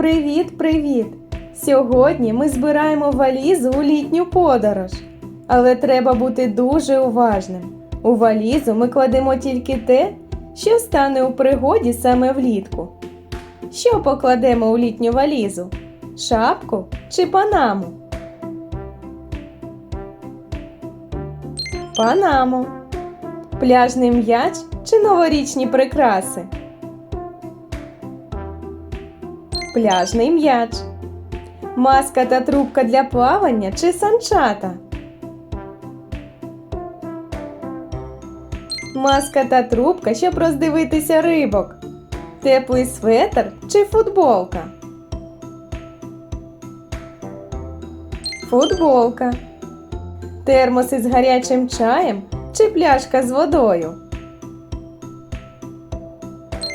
Привіт-привіт! Сьогодні ми збираємо валізу у літню подорож. Але треба бути дуже уважним. У валізу ми кладемо тільки те, що стане у пригоді саме влітку. Що покладемо у літню валізу? Шапку чи панаму? Панаму. Пляжний м'яч чи новорічні прикраси? Пляжний м'яч. Маска та трубка для плавання чи санчата? Маска та трубка, щоб роздивитися рибок. Теплий светр чи футболка? Футболка. Термос із гарячим чаєм чи пляшка з водою?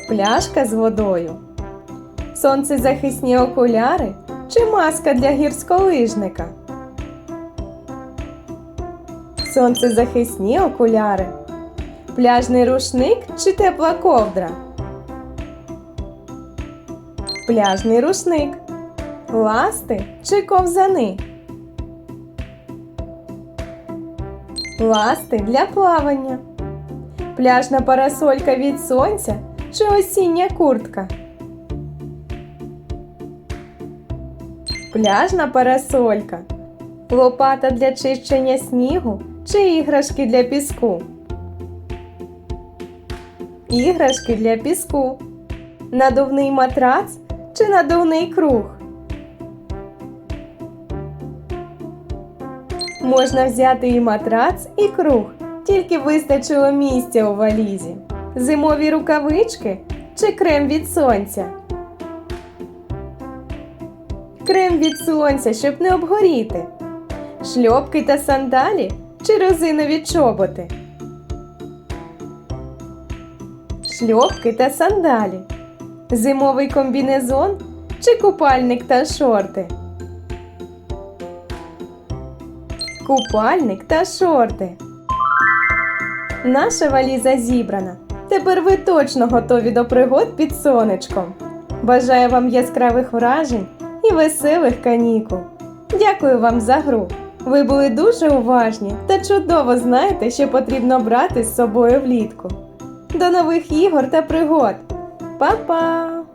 Пляшка з водою. Сонцезахисні окуляри чи маска для гірськолижника? Сонцезахисні окуляри. Пляжний рушник чи тепла ковдра? Пляжний рушник. Ласти чи ковзани? Ласти для плавання. Пляжна парасолька від сонця чи осіння куртка? Пляжна парасолька. Лопата для чищення снігу чи іграшки для піску? Іграшки для піску. Надувний матрац чи надувний круг? Можна взяти і матрац, і круг, тільки вистачило місця у валізі. Зимові рукавички чи крем від сонця? Крем від сонця, щоб не обгоріти. Шльопки та сандалі чи резинові чоботи? Шльопки та сандалі. Зимовий комбінезон чи купальник та шорти? Купальник та шорти. Наша валіза зібрана. Тепер ви точно готові до пригод під сонечком. Бажаю вам яскравих вражень і веселих канікул. Дякую вам за гру. Ви були дуже уважні та чудово знаєте, що потрібно брати з собою влітку. До нових ігор та пригод. Па-па!